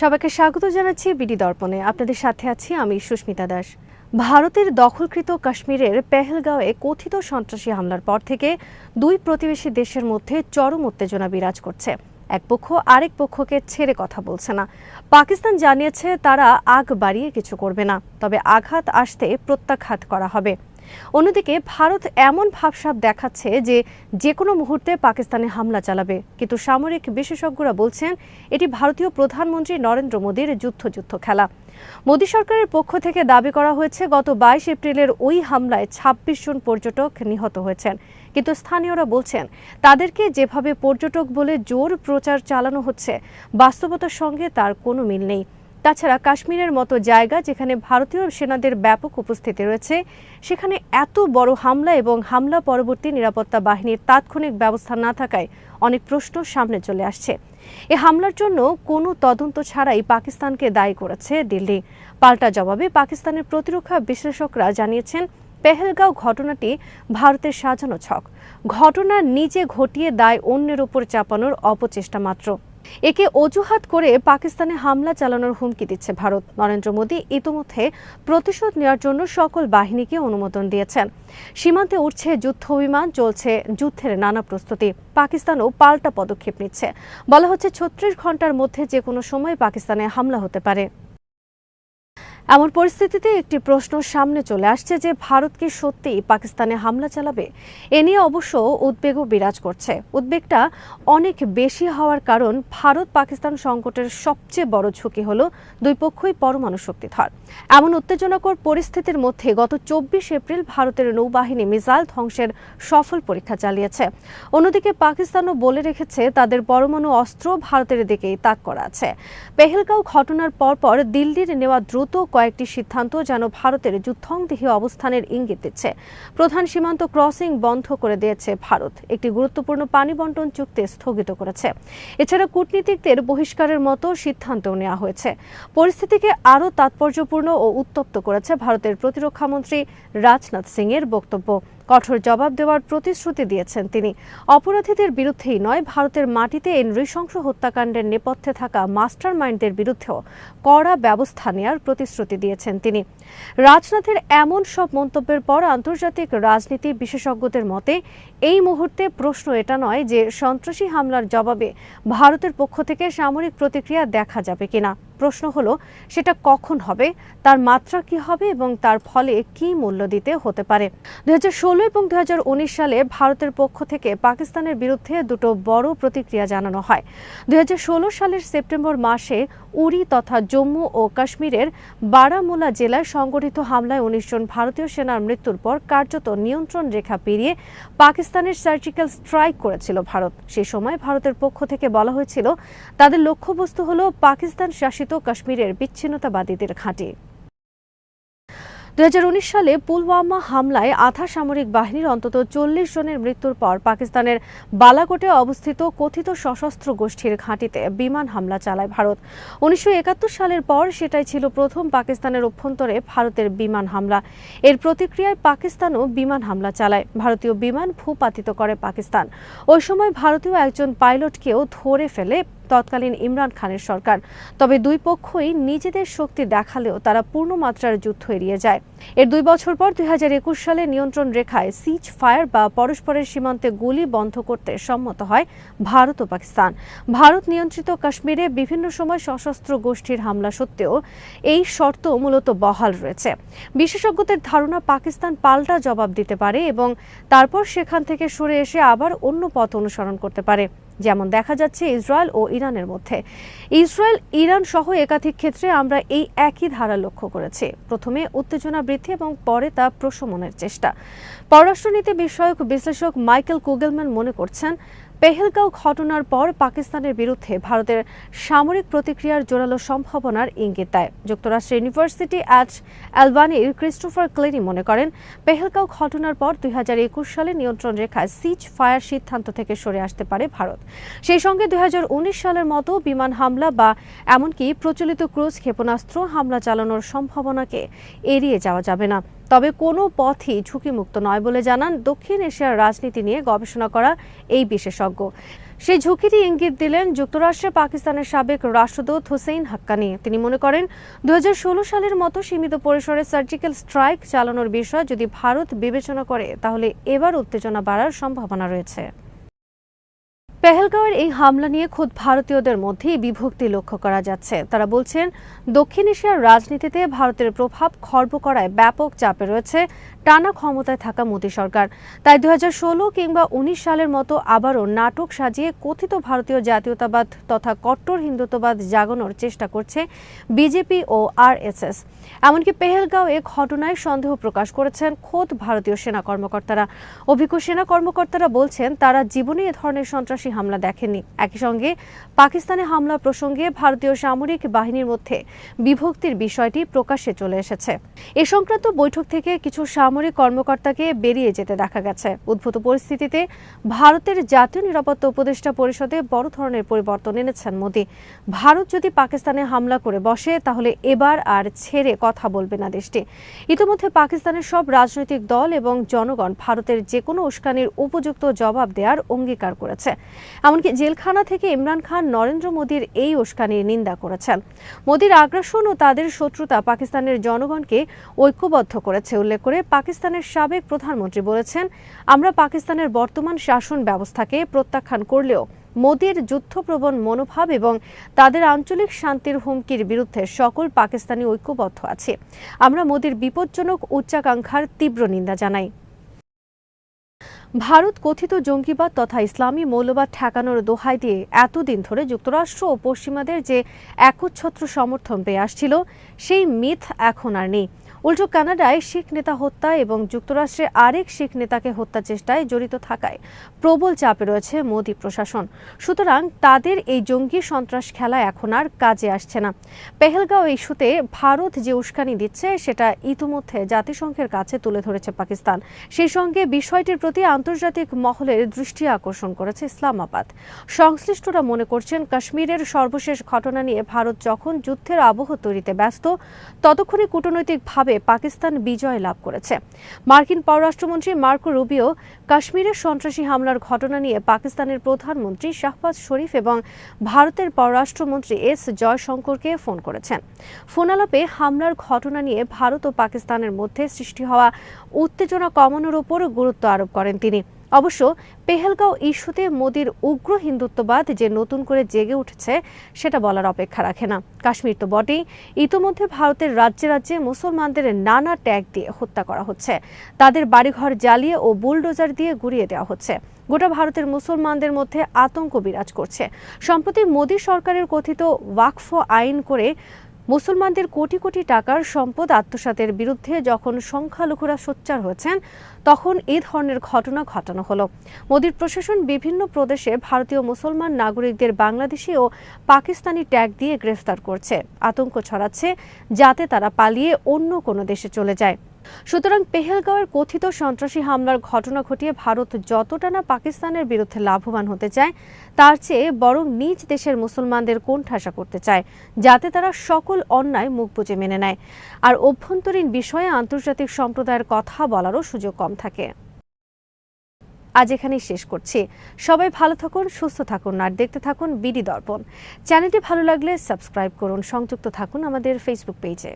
সবাইকে স্বাগত জানাচ্ছি বিডি দর্পণে। আপনাদের সাথে আছি আমি সুস্মিতা দাস। ভারতের দখলকৃত কাশ্মীরের পেহেলগাঁওয়ে কথিত সন্ত্রাসী হামলার পর থেকে দুই প্রতিবেশী দেশের মধ্যে চরম উত্তেজনা বিরাজ করছে। এক পক্ষ আরেক পক্ষকে ছেড়ে কথা বলছে না। পাকিস্তান জানিয়েছে তারা আগ বাড়িয়ে কিছু করবে না, তবে আঘাত আসতে প্রত্যাঘাত করা হবে। অন্যদিকে ভারত এমন ভাবসাব দেখাচ্ছে যে যে কোনো মুহূর্তে পাকিস্তানে হামলা চালাবে। কিন্তু সামরিক বিশেষজ্ঞরা বলছেন, এটি ভারতীয় প্রধানমন্ত্রী নরেন্দ্র মোদীর যুদ্ধযুদ্ধ খেলা। মোদী সরকারের পক্ষ থেকে দাবি করা হয়েছে, গত বাইশ এপ্রিলের ওই হামলায় ২৬ জন পর্যটক নিহত হয়েছেন। কিন্তু স্থানীয়রা বলছেন, তাদেরকে যেভাবে পর্যটক বলে জোর প্রচার চালানো হচ্ছে, বাস্তবতার সঙ্গে তার কোনো মিল নেই। তাছাড়া কাশ্মীরের মতো জায়গা যেখানে ভারতীয় সেনাদের ব্যাপক উপস্থিতি রয়েছে, সেখানে এত বড় হামলা এবং হামলা পরবর্তী নিরাপত্তা বাহিনীর তাৎক্ষণিক ব্যবস্থা না থাকায় অনেক প্রশ্ন সামনে চলে আসছে। এ হামলার জন্য কোনো তদন্ত ছাড়াই পাকিস্তানকে দায়ী করেছে দিল্লি। পাল্টা জবাবে পাকিস্তানের প্রতিরক্ষা বিশ্লেষকরা জানিয়েছেন, পেহেলগাঁও ঘটনাটি ভারতের সাজানো ছক। ঘটনা নিজে ঘটিয়ে দায় অন্যের উপর চাপানোর অপচেষ্টা মাত্র। একে অজুহাত করে পাকিস্তানে হামলা চালানোর হুমকি দিচ্ছে ভারত। নরেন্দ্র মোদী ইতোমধ্যে প্রতিশোধ নেওয়ার জন্য সকল বাহিনীকে অনুমোদন দিয়েছেন। সীমান্তে উঠছে যুদ্ধ বিমান চলছে যুদ্ধের নানা প্রস্তুতি। পাকিস্তানও পাল্টা পদক্ষেপ নিচ্ছে। বলা হচ্ছে, ছত্রিশ ঘণ্টার মধ্যে যে কোনো সময় পাকিস্তানে হামলা হতে পারে। এমন পরিস্থিতিতে একটি প্রশ্ন সামনে চলে আসছে যে ভারত কি সত্যিই পাকিস্তানে হামলা চালাবে? এ নিয়ে অবশ্য উদ্বেগও বিরাজ করছে। উদ্বেগটা অনেক বেশি হওয়ার কারণ ভারত পাকিস্তান সংকটের সবচেয়ে বড় ঝুঁকি হল দুই পক্ষই পরমাণু শক্তিধর। এমন উত্তেজনাকর পরিস্থিতির মধ্যে গত চব্বিশ এপ্রিল ভারতের নৌবাহিনী মিসাইল ধ্বংসের সফল পরীক্ষা চালিয়েছে। অন্যদিকে পাকিস্তানও বলে রেখেছে তাদের পরমাণু অস্ত্র ভারতের দিকেই তাক করা আছে। পেহেলগাঁও ঘটনার পরপর দিল্লির নেওয়া দ্রুত কয়েকটি সিদ্ধান্ত যেন ভারতের যুদ্ধংদেহী অবস্থানের ইঙ্গিত দিচ্ছে। প্রধান সীমান্ত ক্রসিং বন্ধ করে দিয়েছে ভারত। একটি গুরুত্বপূর্ণ পানি বন্টন চুক্তি স্থগিত করেছে। এছাড়া কূটনীতিকদের বহিষ্কারের মতো সিদ্ধান্ত নেওয়া হয়েছে। পরিস্থিতিকে আরও তাৎপর্যপূর্ণ ও উত্তপ্ত করেছে ভারতের প্রতিরক্ষামন্ত্রী রাজনাথ সিং এর বক্তব্য। কঠোর জবাব দেওয়ার প্রতিশ্রুতি দিয়েছেন তিনি। অপরাধীদের বিরুদ্ধেই নয়, ভারতের মাটিতে এই নৃশংস হত্যাকাণ্ডের নেপথ্যে থাকা মাস্টার মাইন্ডদের বিরুদ্ধেও কড়া ব্যবস্থা নেওয়ার প্রতিশ্রুতি দিয়েছেন তিনি। রাজনাথের এমন সব মন্তব্যের পর আন্তর্জাতিক রাজনীতি বিশেষজ্ঞদের মতে এই মুহূর্তে প্রশ্ন এটা নয় যে সন্ত্রাসী হামলার জবাবে ভারতের পক্ষ থেকে সামরিক প্রতিক্রিয়া দেখা যাবে কিনা। প্রশ্ন হলো, সেটা কখন হবে, তার মাত্রা কি হবে এবং তার ফলে কি মূল্য দিতে হতে পারে? দু এবং দু সালে ভারতের পক্ষ থেকে পাকিস্তানের বিরুদ্ধে দুটো বড় প্রতিক্রিয়া জানানো হয়। দুই হাজার ষোলো সালের সেপ্টেম্বর মাসে উরি তথা জম্মু ও কাশ্মীরের বারামুলা জেলায় সংগঠিত হামলায় উনিশ জন ভারতীয় সেনার মৃত্যুর পর কার্যত নিয়ন্ত্রণ রেখা পেরিয়ে পাকিস্তানের সার্জিক্যাল স্ট্রাইক করেছিল ভারত। সে সময় ভারতের পক্ষ থেকে বলা হয়েছিল, তাদের লক্ষ্যবস্তু হল পাকিস্তান শাসিত কাশ্মীরের বিচ্ছিন্নতাবাদীদের ঘাঁটি। দুহাজার উনিশ সালে পুলওয়ামা হামলায় আধা সামরিক বাহিনীর অন্তত চল্লিশ জনের মৃত্যুর পর পাকিস্তানের বালাকোটে অবস্থিত কথিত সশস্ত্র গোষ্ঠীর ঘাঁটিতে বিমান হামলা চালায় ভারত। উনিশশো একাত্তর সালের পর সেটাই ছিল প্রথম পাকিস্তানের অভ্যন্তরে ভারতের বিমান হামলা। এর প্রতিক্রিয়ায় পাকিস্তানও বিমান হামলা চালায়। ভারতীয় বিমান ভূপাতিত করে পাকিস্তান। ওই সময় ভারতীয় একজন পাইলটকেও ধরে ফেলে তৎকালীন ইমরান খানের সরকার। তবে দুই পক্ষই নিজেদের শক্তি দেখালেও তারা পূর্ণমাত্রার যুদ্ধ এড়িয়ে যায়। এর দুই বছর পর দুই হাজার একুশ সালে নিয়ন্ত্রণ রেখায় সিজ ফায়ার বা পরস্পরের সীমান্তে গুলি বন্ধ করতে সম্মত হয় ভারত ও পাকিস্তান। ভারত নিয়ন্ত্রিত কাশ্মীরে বিভিন্ন সময় সশস্ত্র গোষ্ঠীর হামলা সত্ত্বেও এই শর্ত মূলত বহাল রয়েছে। বিশেষজ্ঞদের ধারণা পাকিস্তান পাল্টা জবাব দিতে পারে এবং তারপর সেখান থেকে সরে এসে আবার অন্য পথ অনুসরণ করতে পারে। যেমন দেখা যাচ্ছে ইসরায়েল ও ইরানের মধ্যে। ইসরায়েল, ইরান সহ একাধিক ক্ষেত্রে আমরা এই একই ধারা লক্ষ্য করেছি। প্রথমে উত্তেজনা বৃদ্ধি এবং পরে তা প্রশমনের চেষ্টা। পররাষ্ট্রনীতি বিষয়ক বিশ্লেষক মাইকেল কুগেলম্যান মনে করছেন পেহেলগাঁও ঘটনার পর পাকিস্তানের বিরুদ্ধে ভারতের সামরিক প্রতিক্রিয়ার জোরালো সম্ভাবনার ইঙ্গিত দেয়। যুক্তরাষ্ট্রের ইউনিভার্সিটি অ্যাট অ্যালবানির ক্রিস্টোফার ক্লেরি মনে করেন, পেহেলগাঁও ঘটনার পর দুই হাজার একুশ সালে নিয়ন্ত্রণ রেখায় সিজ ফায়ার সিদ্ধান্ত থেকে সরে আসতে পারে ভারত। সেই সঙ্গে দুই হাজার উনিশ সালের মতো বিমান হামলা বা এমনকি প্রচলিত ক্রুজ ক্ষেপণাস্ত্র হামলা চালানোর সম্ভাবনাকে এড়িয়ে যাওয়া যাবে না। তবে কোনো পথই ঝুঁকিমুক্ত নয় বলে জানান দক্ষিণ এশিয়ার রাজনীতি নিয়ে গবেষণা করা এই বিশেষজ্ঞ। সেই ঝুঁকিটি ইঙ্গিত দিলেন যুক্তরাষ্ট্রে পাকিস্তানের সাবেক রাষ্ট্রদূত হুসেইন হাক্কানি। তিনি মনে করেন দু হাজার ষোলো সালের মতো সীমিত পরিসরে সার্জিক্যাল স্ট্রাইক চালানোর বিষয় যদি ভারত বিবেচনা করে, তাহলে এবার উত্তেজনা বাড়ার সম্ভাবনা রয়েছে। পেহেলগাঁওয়ের এই হামলা নিয়ে খোদ ভারতীয়দের মধ্যেই বিভক্তি লক্ষ্য করা যাচ্ছে। তারা বলছেন, দক্ষিণ এশিয়ার রাজনীতিতে ভারতের প্রভাব খর্ব করায় ব্যাপক চাপে রয়েছে টানা ক্ষমতায় থাকা মোদী সরকার। তাই দু হাজার ষোলো কিংবা উনিশ সালের মতো আবারও নাটক সাজিয়ে কথিত ভারতীয় জাতীয়তাবাদ তথা কট্টর হিন্দুত্ববাদ জাগানোর চেষ্টা করছে বিজেপি ও আরএসএস। এমনকি পেহেলগাঁও এ ঘটনায় সন্দেহ প্রকাশ করেছেন খোদ ভারতীয় সেনা কর্মকর্তারা। অভিজ্ঞ সেনা কর্মকর্তারা বলছেন, তারা জীবনে এ ধরনের সন্ত্রাসী হামলা দেখেননি। একই সঙ্গে পাকিস্তানে হামলা প্রসঙ্গে ভারতীয় সামরিক বাহিনীর মধ্যে বিভক্তির বিষয়টি প্রকাশ্যে চলে এসেছে। এ সংক্রান্ত বৈঠক থেকে কিছু সামরিক কর্মকর্তাকে বেরিয়ে যেতে দেখা গেছে। উদ্ভূত পরিস্থিতিতে ভারতের জাতীয় নিরাপত্তা উপদেষ্টা পরিষদে বড় ধরনের পরিবর্তন এনেছেন মোদী। ভারত যদি পাকিস্তানে হামলা করে বসে, তাহলে এবার আর ছেড়ে কথা বলবে না দেশটি। ইতিমধ্যে পাকিস্তানের সব রাজনৈতিক দল এবং জনগণ ভারতের যে কোনো উস্কানির উপযুক্ত জবাব দেওয়ার অঙ্গীকার করেছে। এমনকি জেলখানা থেকে ইমরান খান, নরেন্দ্র মোদীর এই উস্কানির নিন্দা করেছেন। মোদীর আগ্রাসন ও তাদের শত্রুতা পাকিস্তানের জনগণকে ঐক্যবদ্ধ করেছে, উল্লেখ করে পাকিস্তানের সাবেক প্রধানমন্ত্রী বলেছেন, আমরা পাকিস্তানের বর্তমান শাসন ব্যবস্থাকে প্রত্যাখ্যান করলেও মোদীর যুদ্ধপ্রবণ মনোভাব এবং তাদের আঞ্চলিক শান্তির হুমকির বিরুদ্ধে সকল পাকিস্তানি ঐক্যবদ্ধ আছে। আমরা মোদীর বিপজ্জনক উচ্চাকাঙ্ক্ষার তীব্র নিন্দা জানাই। ভারত কথিত জঙ্গিবাদ তথা ইসলামী মৌলবাদ ঠেকানোর দোহাই দিয়ে এতদিন ধরে যুক্তরাষ্ট্র ও পশ্চিমাদের যে একচ্ছত্র সমর্থন পেয়ে আসছিল, সেই মিথ এখন আর নেই। উল্টো কানাডায় শিখ নেতা হত্যা এবং যুক্তরাষ্ট্রে আরেক শিখ নেতাকে হত্যা চেষ্টায় জড়িত থাকায় প্রবল চাপে রয়েছে মোদী প্রশাসন। সুতরাং তাদের এই জঙ্গি সন্ত্রাস খেলা এখন আর কাজে আসছে না। পেহেলগাঁও ইস্যুতে ভারত যে উস্কানি দিচ্ছে, সেটা ইতিমধ্যে জাতিসংঘের কাছে তুলে ধরেছে পাকিস্তান। সেই সঙ্গে বিষয়টির প্রতি আন্তর্জাতিক মহলের দৃষ্টি আকর্ষণ করেছে ইসলামাবাদ। সংশ্লিষ্টরা মনে করছেন, কাশ্মীরের সর্বশেষ ঘটনা নিয়ে ভারত যখন যুদ্ধের আবহ তৈরিতে ব্যস্ত, ততক্ষণে কূটনৈতিকভাবে পাকিস্তান বিজয় লাভ করেছে। মার্কিন পররাষ্ট্রমন্ত্রী মার্কো রুবিও কাশ্মীরের সন্ত্রাসী হামলার ঘটনা নিয়ে পাকিস্তানের প্রধানমন্ত্রী শাহবাজ শরীফ এবং ভারতের পররাষ্ট্রমন্ত্রী এস জয়শঙ্করকে ফোন করেছেন। ফোনালাপে হামলার ঘটনা নিয়ে ভারত ও পাকিস্তানের মধ্যে সৃষ্টি হওয়া উত্তেজনা কমানোর উপর গুরুত্ব আরোপ করেন তিনি। অবশ্য পেহেলগাঁও ইস্যুতে মোদীর উগ্র হিন্দুত্ববাদ যে নতুন করে জেগে উঠেছে, সেটা বলার অপেক্ষা রাখে না। কাশ্মীর তো বটেই। ইতোমধ্যে ভারতের রাজ্যে রাজ্যে মুসলমানদের নানা ট্যাগ দিয়ে হত্যা করা হচ্ছে। তাদের বাড়িঘর জ্বালিয়ে ও বুলডোজার দিয়ে গুড়িয়ে দেওয়া হচ্ছে। গোটা ভারতের মুসলমানদের মধ্যে আতঙ্ক বিরাজ করছে। সম্প্রতি মোদী সরকারের কথিত ওয়াকফ আইন করে মুসলমানদের কোটি কোটি টাকার সম্পদ আত্মসাতের বিরুদ্ধে যখন সংখ্যালঘুরা সোচ্চার হয়েছেন, তখন এই ধরনের ঘটনা ঘটানো হলো। মোদীর প্রশাসন বিভিন্ন প্রদেশে ভারতীয় মুসলমান নাগরিকদের বাংলাদেশি ও পাকিস্তানি ট্যাগ দিয়ে গ্রেফতার করছে। আতঙ্ক ছড়াচ্ছে যাতে তারা পালিয়ে অন্য কোনো দেশে চলে যায়। সুতরাং পেহেলগাঁওয়ের কথিত সন্ত্রাসী হামলার ঘটনা ঘটিয়ে ভারত যতটা না পাকিস্তানের বিরুদ্ধে লাভবান হতে চায়, তার চেয়ে বরং নিজ দেশের মুসলমানদের কোণঠাসা করতে চায়, যাতে তারা সকল অন্যায় মুখ বুঝে মেনে নেয়। আর অভ্যন্তরীণ বিষয়ে আন্তর্জাতিক সম্প্রদায়ের কথা বলারও সুযোগ কম থাকে। আজ এখানেই শেষ করছি। সবাই ভালো থাকুন, সুস্থ থাকুন, আর দেখতে থাকুন বিডি দর্পণ। চ্যানেলটি ভালো লাগলে সাবস্ক্রাইব করুন, সংযুক্ত থাকুন আমাদের ফেসবুক পেজে